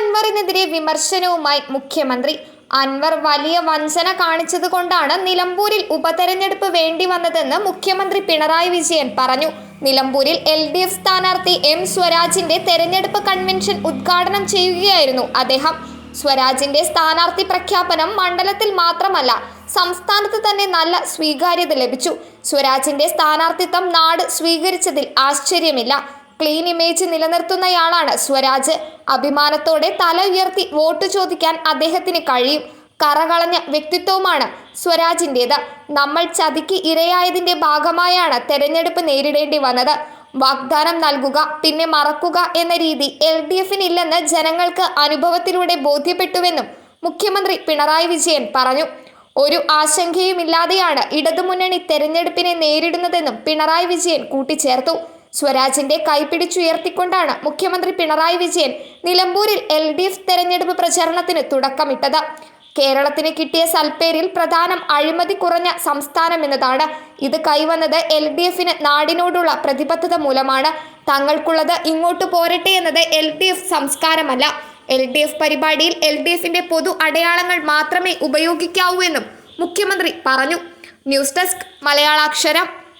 അൻവറിനെതിരെ വിമർശനവുമായി മുഖ്യമന്ത്രി. അൻവർ വലിയ വഞ്ചന കാണിച്ചതുകൊണ്ടാണ് നിലമ്പൂരിൽ ഉപതെരഞ്ഞെടുപ്പ് വേണ്ടി വന്നതെന്ന് മുഖ്യമന്ത്രി പിണറായി വിജയൻ പറഞ്ഞു. നിലമ്പൂരിൽ എൽ ഡി എഫ് സ്ഥാനാർത്ഥി എം സ്വരാജിന്റെ തെരഞ്ഞെടുപ്പ് കൺവെൻഷൻ ഉദ്ഘാടനം ചെയ്യുകയായിരുന്നു അദ്ദേഹം. സ്വരാജിന്റെ സ്ഥാനാർത്ഥി പ്രഖ്യാപനം മണ്ഡലത്തിൽ മാത്രമല്ല സംസ്ഥാനത്ത് തന്നെ നല്ല സ്വീകാര്യത ലഭിച്ചു. സ്വരാജിന്റെ സ്ഥാനാർത്ഥിത്വം നാട് സ്വീകരിച്ചതിൽ ആശ്ചര്യമില്ല. ക്ലീൻ ഇമേജ് നിലനിർത്തുന്നയാളാണ് സ്വരാജ്. അഭിമാനത്തോടെ തല ഉയർത്തി വോട്ട് ചോദിക്കാൻ അദ്ദേഹത്തിന് കഴിയും. കറകളഞ്ഞ വ്യക്തിത്വവുമാണ് സ്വരാജിന്റേത് നമ്മൾ ചതിക്ക് ഇരയായതിന്റെ ഭാഗമായാണ് തെരഞ്ഞെടുപ്പ് നേരിടേണ്ടി വന്നത്. വാഗ്ദാനം നൽകുക പിന്നെ മറക്കുക എന്ന രീതി എൽ ഡി എഫിനില്ലെന്ന് ജനങ്ങൾക്ക് അനുഭവത്തിലൂടെ ബോധ്യപ്പെട്ടുവെന്നും മുഖ്യമന്ത്രി പിണറായി വിജയൻ പറഞ്ഞു. ഒരു ആശങ്കയുമില്ലാതെയാണ് ഇടതുമുന്നണി തെരഞ്ഞെടുപ്പിനെ നേരിടുന്നതെന്നും പിണറായി വിജയൻ കൂട്ടിച്ചേർത്തു. സ്വരാജിന്റെ കൈപിടിച്ചുയർത്തിക്കൊണ്ടാണ് മുഖ്യമന്ത്രി പിണറായി വിജയൻ നിലമ്പൂരിൽ എൽ ഡി എഫ് തെരഞ്ഞെടുപ്പ് പ്രചരണത്തിന് തുടക്കമിട്ടത്. കേരളത്തിന് കിട്ടിയ സൽപ്പേരിൽ പ്രധാനം അഴിമതി കുറഞ്ഞ സംസ്ഥാനം എന്നതാണ്. ഇത് കൈവന്നത് എൽ ഡി എഫിന് നാടിനോടുള്ള പ്രതിബദ്ധത മൂലമാണ്. തങ്ങൾക്കുള്ളത് ഇങ്ങോട്ട് പോരട്ടെ എന്നത് എൽ ഡി എഫ് സംസ്കാരമല്ല. എൽ ഡി എഫ് പരിപാടിയിൽ എൽ ഡി എഫിന്റെ പൊതു അടയാളങ്ങൾ മാത്രമേ ഉപയോഗിക്കാവൂ എന്നും മുഖ്യമന്ത്രി പറഞ്ഞു. News desk മലയാളാക്ഷരം